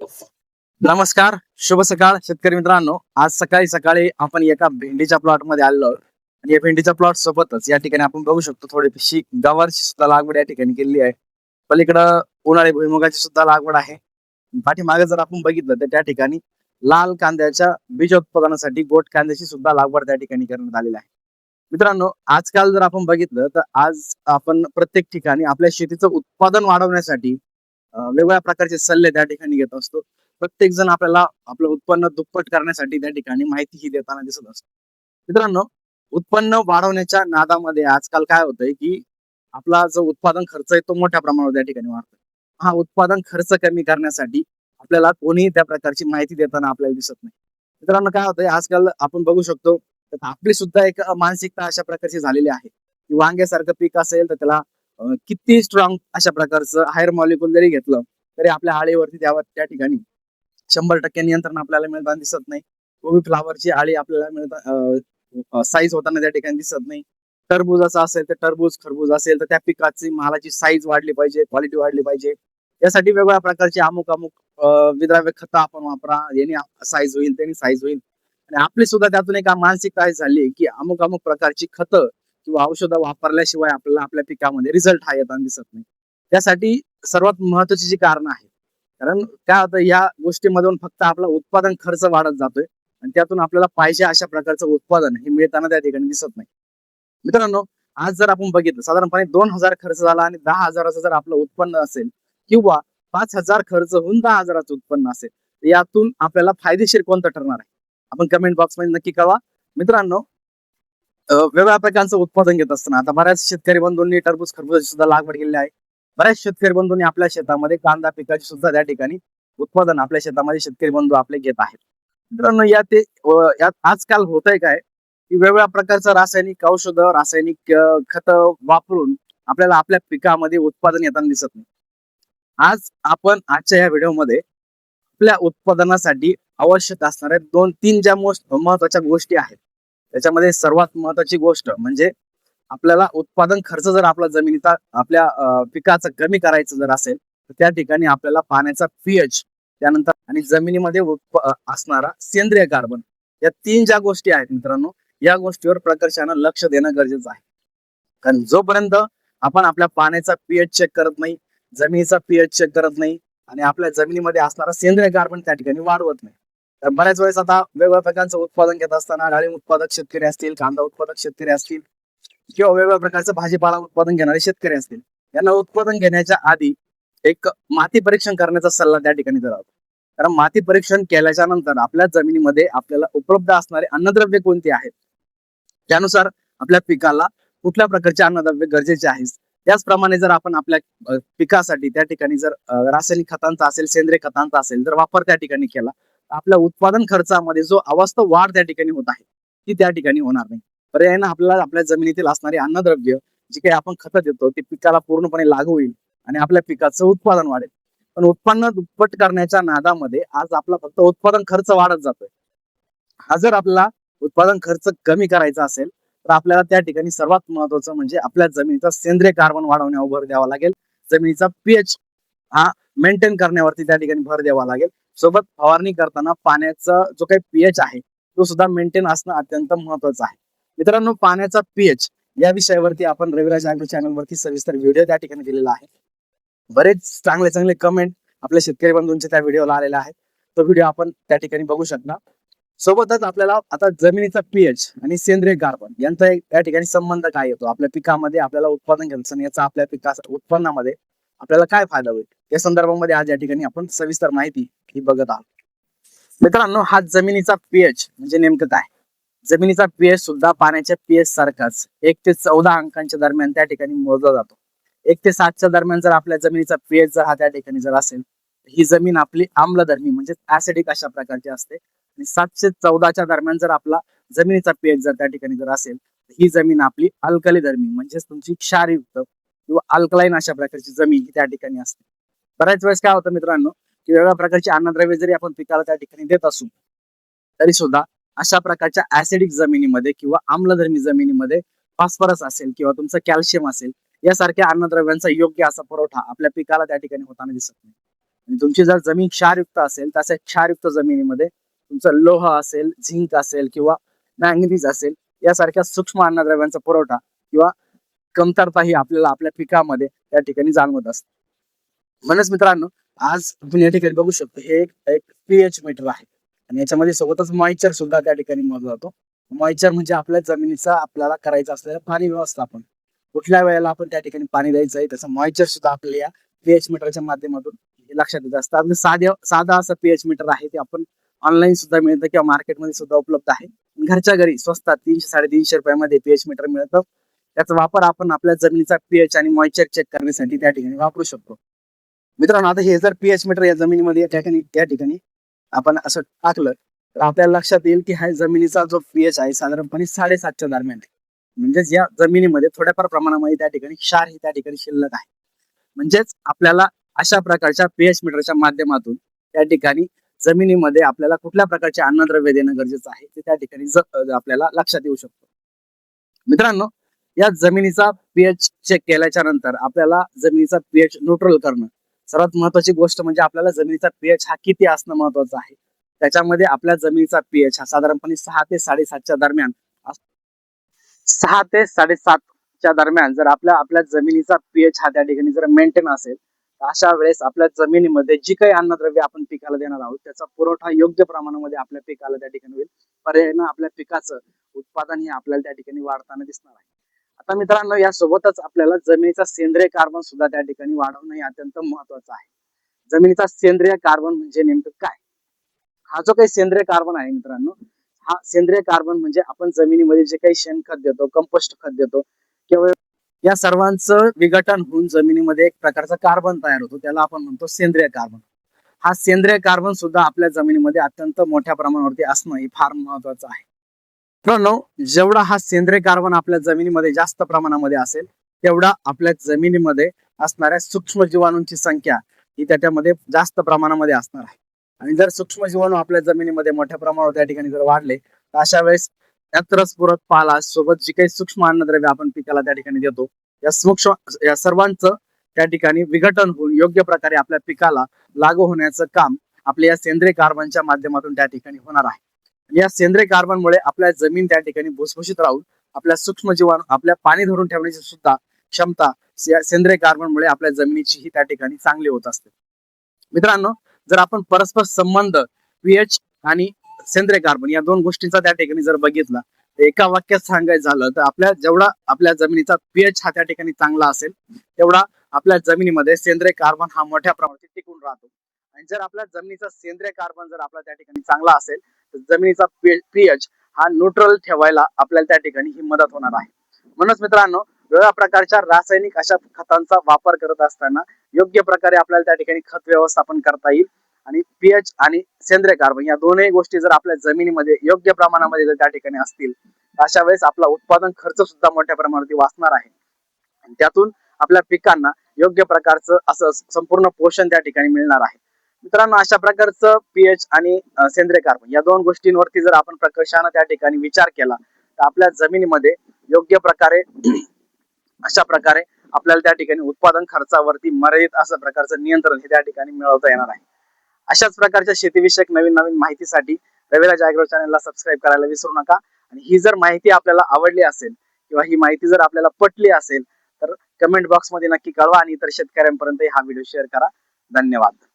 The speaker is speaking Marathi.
नमस्कार शुभ सकाळ शेतकरी मित्रांनो. आज सकाळी सकाळी आपण एका भेंडीच्या प्लॉटमध्ये आलेलो आहोत. आणि या भेंडीच्या प्लॉट सोबतच या ठिकाणी आपण बघू शकतो थोडीशी गवारची सुद्धा लागवड या ठिकाणी केलेली आहे. पलीकडं उन्हाळी भुईमुगाची सुद्धा लागवड आहे. पाठीमागे जर आपण बघितलं तर त्या ठिकाणी लाल कांद्याच्या बीज उत्पादनासाठी गोट कांद्याची सुद्धा लागवड त्या ठिकाणी करण्यात आलेली आहे. मित्रांनो आजकाल जर आपण बघितलं तर आज आपण प्रत्येक ठिकाणी आपल्या शेतीचं उत्पादन वाढवण्यासाठी वेगवेगळ्या प्रकारचे सल्ले त्या ठिकाणी घेत असतो. प्रत्येक जण आपल्याला आपलं उत्पन्न दुप्पट करण्यासाठी त्या ठिकाणी माहिती ही देताना दिसत असतो. मित्रांनो उत्पन्न वाढवण्याच्या नादामध्ये आजकाल काय होतंय की आपला जो उत्पादन खर्च आहे तो मोठ्या प्रमाणावर त्या ठिकाणी वाढतोय. हा उत्पादन खर्च कमी करण्यासाठी आपल्याला कोणीही त्या प्रकारची माहिती देताना आपल्याला दिसत नाही. मित्रांनो काय होतंय? आजकाल आपण बघू शकतो आपली सुद्धा एक मानसिकता अशा प्रकारची झालेली आहे. की वांग्यासारखं पीक असेल तर त्याला किती स्ट्रॉंग अशा प्रकारचं हायर मॉलिक्युल जरी घेतलं तरी आपल्या आळीवरती त्यावर त्या ठिकाणी. शंभर टक्के नियंत्रण आपल्याला मिळताना दिसत नाही. कोबी फ्लावरची आळी आपल्याला मिळता साईज होताना त्या ठिकाणी दिसत नाही. टरबूजाचा असेल तर टरबूज खरबूज असेल तर त्या पिकाची मालाची साईज वाढली पाहिजे क्वालिटी वाढली पाहिजे. यासाठी वेगवेगळ्या प्रकारचे अमुक अमुक विद्राव्य खत आपण वापरा याने साईज होईल त्याने साईज होईल. आणि आपली सुद्धा त्यातून एक मानसिकता काय झाली की अमुक अमुक प्रकारची खतं किंवा औषधं वापरल्याशिवाय आपल्याला आपल्या पिकामध्ये रिझल्ट हा येताना दिसत नाही. त्यासाठी सर्वात महत्वाची जी कारण आहे कारण काय होतं या गोष्टीमधून फक्त आपला उत्पादन खर्च वाढत जातोय आणि त्यातून आपल्याला पाहिजे अशा प्रकारचं उत्पादन हे मिळताना त्या ठिकाणी दिसत नाही. मित्रांनो आज जर आपण बघितलं साधारणपणे दोन हजार खर्च झाला आणि दहा हजाराचं जर आपलं उत्पन्न असेल किंवा पाच हजार खर्च होऊन दहा हजाराचं उत्पन्न असेल तर यातून आपल्याला फायदेशीर कोणतं ठरणार आहे? आपण कमेंट बॉक्समध्ये नक्की कळवा. मित्रांनो वेगवेगळ्या प्रकारचं उत्पादन घेत असताना आता बऱ्याच शेतकरी बंधूंनी टरबूज खरबूजाची सुद्धा लागवड केलेली आहे. बऱ्याच शेतकरी बंधूंनी आपल्या शेतामध्ये कांदा पिकाची सुद्धा त्या ठिकाणी उत्पादन आपल्या शेतामध्ये शेतकरी बंधू आपले घेत आहेत. मित्रांनो या ते यात आजकाल होत आहे काय की वेगवेगळ्या प्रकारचं रासायनिक औषधं रासायनिक खत वापरून आपल्याला आपल्या पिकामध्ये उत्पादन येताना दिसत नाही. आज आपण आजच्या या व्हिडिओमध्ये आपल्या उत्पादनासाठी आवश्यक असणाऱ्या दोन तीन ज्या मोस्ट महत्त्वाच्या गोष्टी आहेत त्याच्यामध्ये सर्वात महत्वाची गोष्ट म्हणजे आपल्याला उत्पादन खर्च जर आपला जमिनीचा आपल्या अं, पिकाचा कमी करायचं जर असेल तर त्या ठिकाणी आपल्याला पाण्याचा पीएच त्यानंतर आणि जमिनीमध्ये उत्प- असणारा सेंद्रिय कार्बन या तीन ज्या गोष्टी आहेत मित्रांनो या गोष्टीवर प्रकर्षानं लक्ष देणं गरजेचं आहे. कारण जोपर्यंत आपण आपल्या पाण्याचा पीएच चेक करत नाही जमिनीचा पीएच चेक करत नाही आणि आपल्या जमिनीमध्ये असणारा सेंद्रिय कार्बन त्या ठिकाणी वाढवत नाही तर बऱ्याच वेळेस आता वेगवेगळ्या प्रकारचं उत्पादन घेत असताना डाळिंब उत्पादक शेतकरी असतील कांदा उत्पादक शेतकरी असतील किंवा वेगवेगळ्या प्रकारचं भाजीपाला उत्पादन घेणारे शेतकरी असतील यांना उत्पादन घेण्याच्या आधी एक माती परीक्षण करण्याचा सल्ला त्या ठिकाणी दिला कारण माती परीक्षण केल्याच्यानंतर आपल्या जमिनीमध्ये आपल्याला उपलब्ध असणारे अन्नद्रव्य कोणते आहेत? त्यानुसार आपल्या पिकाला कुठल्या प्रकारचे अन्नद्रव्य गरजेचे आहेत त्याचप्रमाणे जर आपण आपल्या पिकासाठी त्या ठिकाणी जर रासायनिक खतांचा असेल सेंद्रिय खतांचा असेल जर वापर त्या ठिकाणी केला आपल्या उत्पादन खर्चामध्ये जो अवास्तव वाढ त्या ठिकाणी होत आहे ती त्या ठिकाणी होणार नाही. पर्यायानं आपल्याला आपल्या जमिनीतील असणारे अन्नद्रव्य जे काही आपण खतं देतो ते पिकाला पूर्णपणे लागू होईल आणि आपल्या पिकाचं उत्पादन वाढेल. पण उत्पन्न दुप्पट करण्याच्या नादामध्ये आज आपला फक्त उत्पादन खर्च वाढत जातोय. हा जर आपला उत्पादन खर्च कमी करायचा असेल तर आपल्याला त्या ठिकाणी सर्वात महत्वाचं म्हणजे आपल्या जमिनीचा सेंद्रिय कार्बन वाढवण्यावर भर द्यावा लागेल. जमिनीचा पीएच हा मेंटेन करण्यावरती त्या ठिकाणी भर द्यावा लागेल. सोबत फवारणी करताना पाण्याचा जो काही पीएच आहे तो सुद्धा मेंटेन असणं अत्यंत महत्वाचं आहे. मित्रांनो पाण्याचा पीएच या विषयावरती आपण रविराज अॅग्रो चॅनलवरती सविस्तर व्हिडिओ त्या ठिकाणी दिलेला आहे. बरेच चांगले चांगले कमेंट आपल्या शेतकरी बंधूंचे त्या व्हिडिओला आलेला आहे तो व्हिडिओ आपण त्या ठिकाणी बघू शकता सोबतच आपल्याला आता जमिनीचा पीएच आणि सेंद्रिय कार्बन यांचा एक त्या ठिकाणी संबंध काय येतो? आपल्या पिकामध्ये आपल्याला उत्पादन घ्यायचं याचा आपल्या पिका उत्पन्नामध्ये आपल्याला काय फायदा होईल? या संदर्भामध्ये आज या ठिकाणी आपण सविस्तर माहिती ही बघत आहोत. मित्रांनो हा जमिनीचा पीएच म्हणजे नेमकं काय? जमिनीचा पीएच सुद्धा पाण्याच्या पीएच सारखाच एक ते चौदा अंकांच्या दरम्यान त्या ठिकाणी मोजला जातो. एक ते सातच्या दरम्यान जर आपल्या जमिनीचा पीएच जर हा त्या ठिकाणी जर असेल तर ही जमीन आपली आम्लधर्मी म्हणजे ऍसिडिक अशा प्रकारची असते. आणि सातशे चौदाच्या दरम्यान जर आपला जमिनीचा पीएच जर त्या ठिकाणी जर असेल तर ही जमीन आपली अल्कली धर्मी म्हणजेच तुमची क्षारयुक्त किंवा अल्कलाईन अशा प्रकारची जमीन ही त्या ठिकाणी असते. बऱ्याच वेळेस काय होतं मित्रांनो की वेगळ्या प्रकारची अन्नद्रव्य जरी आपण पिकाला त्या ठिकाणी देत असू तरी सुद्धा अशा प्रकारच्या ऍसिडिक जमिनीमध्ये किंवा आम्लधर्मी जमिनीमध्ये फॉस्फरस असेल किंवा तुमचं कॅल्शियम असेल यासारख्या अन्नद्रव्यांचा योग्य असा पुरवठा आपल्या पिकाला त्या ठिकाणी होताना दिसत नाही. आणि तुमची जर जमीन क्षारयुक्त असेल तशा क्षारयुक्त जमिनीमध्ये तुमचं लोह असेल झिंक असेल किंवा मॅंगनीज असेल यासारख्या सूक्ष्म अन्नद्रव्यांचा पुरवठा किंवा कमतरता ही आपल्याला आपल्या पिकामध्ये त्या ठिकाणी जाणवत असते. म्हणूनच मित्रांनो आज आपण या ठिकाणी बघू शकतो हे एक एक पीएच मीटर आहे. आणि याच्यामध्ये सोबतच मॉइचर सुद्धा त्या ठिकाणी मोजला जातो मॉइचर म्हणजे आपल्या जमिनीचा आपल्याला करायचं असलेलं पाणी व्यवस्थापन. कुठल्या वेळेला आपण त्या ठिकाणी पाणी द्यायचं आहे त्याचं मॉइचर सुद्धा आपल्या या पीएच मीटरच्या माध्यमातून लक्षात येत. असतं आपलं साध्या साधा असं पीएच मीटर आहे ते आपण ऑनलाईन सुद्धा मिळतं किंवा मार्केटमध्ये सुद्धा उपलब्ध आहे. घरच्या घरी स्वस्तात तीनशे साडेतीनशे रुपयामध्ये पीएच मीटर मिळतं. त्याचा वापर आपण आपल्या जमिनीचा पीएच आणि मॉइचर चेक करण्यासाठी त्या ठिकाणी वापरू शकतो. मित्रांनो आता हे जर पीएच मीटर या जमिनीमध्ये या ठिकाणी त्या ठिकाणी आपण असं टाकलं तर आपल्याला लक्षात येईल की हा जमिनीचा जो पीएच आहे साधारणपणे साडेसातच्या दरम्यान आहे. म्हणजेच या जमिनीमध्ये थोड्याफार प्रमाणामध्ये त्या ठिकाणी क्षार ही त्या ठिकाणी शिल्लक आहे. म्हणजेच आपल्याला अशा प्रकारच्या पीएच मीटरच्या माध्यमातून त्या ठिकाणी जमिनीमध्ये आपल्याला कुठल्या प्रकारचे अन्नद्रव्य देणं गरजेचं आहे ते त्या ठिकाणी आपल्याला लक्षात येऊ शकतो. मित्रांनो या जमिनीचा पीएच चेक केल्याच्यानंतर आपल्याला जमिनीचा पीएच न्यूट्रल करणं. सर्वात महत्वाची गोष्ट म्हणजे आपल्याला जमिनीचा पीएच हा किती असणं महत्वाचं आहे. त्याच्यामध्ये आपल्या जमिनीचा पीएच हा साधारणपणे सहा ते साडेसातच्या दरम्यान सहा ते साडेसातच्या दरम्यान जर आपल्या आपल्या जमिनीचा पीएच हा त्या ठिकाणी जर मेंटेन असेल तर अशा वेळेस आपल्या जमिनीमध्ये जी काही अन्नद्रव्य आपण पिकाला देणार आहोत त्याचा पुरवठा योग्य प्रमाणामध्ये आपल्या पिकाला त्या ठिकाणी होईल. पर्यायानं आपल्या पिकाचं उत्पादन हे आपल्याला त्या ठिकाणी वाढताना दिसणार आहे. आता मित्रांनो यासोबतच आपल्याला जमिनीचा सेंद्रिय कार्बन सुद्धा त्या ठिकाणी वाढवणं हे अत्यंत महत्वाचं आहे. जमिनीचा सेंद्रिय कार्बन म्हणजे नेमकं काय? हा जो काही सेंद्रिय कार्बन आहे मित्रांनो हा सेंद्रिय कार्बन म्हणजे आपण जमिनीमध्ये जे काही शेणखत देतो कंपोस्ट खत देतो किंवा या सर्वांचं विघटन होऊन जमिनीमध्ये एक प्रकारचा कार्बन तयार होतो त्याला आपण म्हणतो सेंद्रिय कार्बन हा सेंद्रिय कार्बन सुद्धा आपल्या जमिनीमध्ये अत्यंत मोठ्या प्रमाणावरती असणं हे फार महत्वाचं आहे. मित्रांनो जेवढा हा सेंद्रिय कार्बन आपल्या जमिनीमध्ये जास्त प्रमाणामध्ये असेल तेवढा आपल्या जमिनीमध्ये असणाऱ्या सूक्ष्म जीवाणूंची संख्या ही त्याच्यामध्ये जास्त प्रमाणामध्ये असणार आहे. आणि जर सूक्ष्म जीवाणू आपल्या जमिनीमध्ये मोठ्या प्रमाणावर त्या ठिकाणी जर वाढले तर अशा वेळेस त्यात रसपुरत पाला सोबत जी काही सूक्ष्म अन्नद्रव्य आपण पिकाला त्या ठिकाणी देतो या सूक्ष्म या सर्वांचं त्या ठिकाणी विघटन होऊन योग्य प्रकारे आपल्या पिकाला लागू होण्याचं काम आपल्या या सेंद्रिय कार्बनच्या माध्यमातून त्या ठिकाणी होणार आहे. या सेंद्रिय कार्बनमुळे आपल्या जमीन त्या ठिकाणी भुसभुशीत राहून आपल्या सूक्ष्म जीवाणू आपल्या पाणी धरून ठेवण्याची सुद्धा क्षमता सेंद्रिय कार्बनमुळे आपल्या जमिनीची ही त्या ठिकाणी चांगली होत असते. मित्रांनो जर आपण परस्पर संबंध पीएच आणि सेंद्रिय कार्बन या दोन गोष्टींचा त्या ठिकाणी जर बघितला तर एका वाक्यात सांगायचं झालं तर आपल्या जेवढा आपल्या जमिनीचा पीएच हा त्या ठिकाणी चांगला असेल तेवढा आपल्या जमिनीमध्ये सेंद्रिय कार्बन हा मोठ्या प्रमाणात टिकून राहतो. आणि जर आपल्या जमिनीचा सेंद्रिय कार्बन जर आपला त्या ठिकाणी चांगला असेल तर जमिनीचा पीएच हा न्यूट्रल ठेवायला आपल्याला त्या ठिकाणी ही मदत होणार आहे. म्हणूनच मित्रांनो वेगळ्या प्रकारच्या रासायनिक अशा खतांचा वापर करत असताना योग्य प्रकारे आपल्याला त्या ठिकाणी खत व्यवस्थापन करता येईल. आणि पीएच आणि सेंद्रिय कार्बन या दोनही गोष्टी जर आपल्या जमिनीमध्ये योग्य प्रमाणामध्ये जर त्या ठिकाणी असतील तर अशा वेळेस आपला उत्पादन खर्च सुद्धा मोठ्या प्रमाणावरती वाचणार आहे. आणि त्यातून आपल्या पिकांना योग्य प्रकारचं असं संपूर्ण पोषण त्या ठिकाणी मिळणार आहे. मित्रांनो अशा प्रकारचं पीएच आणि सेंद्रिय कार्बन या दोन गोष्टींवरती जर आपण प्रकर्षानं त्या ठिकाणी विचार केला तर आपल्या जमिनीमध्ये योग्य प्रकारे अशा प्रकारे आपल्याला त्या ठिकाणी उत्पादन खर्चावरती मर्यादित असं प्रकारचं नियंत्रण हे त्या ठिकाणी मिळवता येणार आहे. अशाच प्रकारच्या शेतीविषयक नवीन नवीन माहितीसाठी रविराज अॅग्रो चॅनलला सबस्क्राईब करायला विसरू नका. आणि ही जर माहिती आपल्याला आवडली असेल किंवा ही माहिती जर आपल्याला पटली असेल तर कमेंट बॉक्समध्ये नक्की कळवा आणि इतर शेतकऱ्यांपर्यंत हा व्हिडिओ शेअर करा. धन्यवाद.